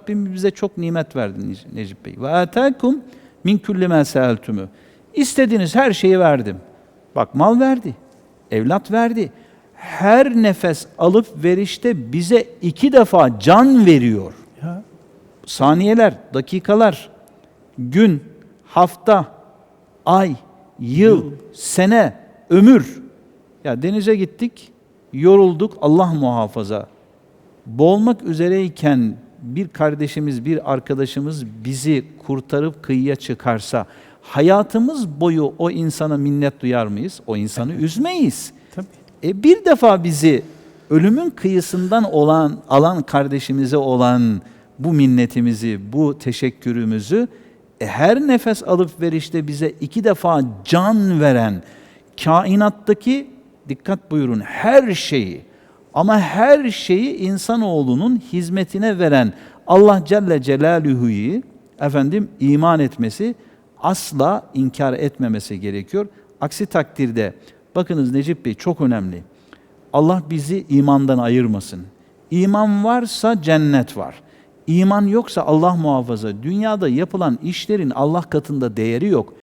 Rabbim bize çok nimet verdi Nec- Necip Bey. Ve atâkum min kulli mâ seeltümü. İstediğiniz her şeyi verdim. Bak mal verdi, evlat verdi. Her nefes alıp verişte bize iki defa can veriyor. Ya. Saniyeler, dakikalar, gün, hafta, ay, yıl, sene, ömür. Ya denize gittik, yorulduk, Allah muhafaza. Boğulmak üzereyken bir kardeşimiz, bir arkadaşımız bizi kurtarıp kıyıya çıkarsa hayatımız boyu o insana minnet duyar mıyız? O insanı üzmeyiz. Tabii. E bir defa bizi ölümün kıyısından olan alan kardeşimize olan bu minnetimizi, bu teşekkürümüzü e, her nefes alıp verişte bize iki defa can veren kainattaki dikkat buyurun her şeyi ama her şeyi insanoğlunun hizmetine veren Allah Celle Celaluhu'yu efendim iman etmesi asla inkar etmemesi gerekiyor. Aksi takdirde bakınız Necip Bey çok önemli. Allah bizi imandan ayırmasın. İman varsa cennet var. İman yoksa Allah muhafaza dünyada yapılan işlerin Allah katında değeri yok.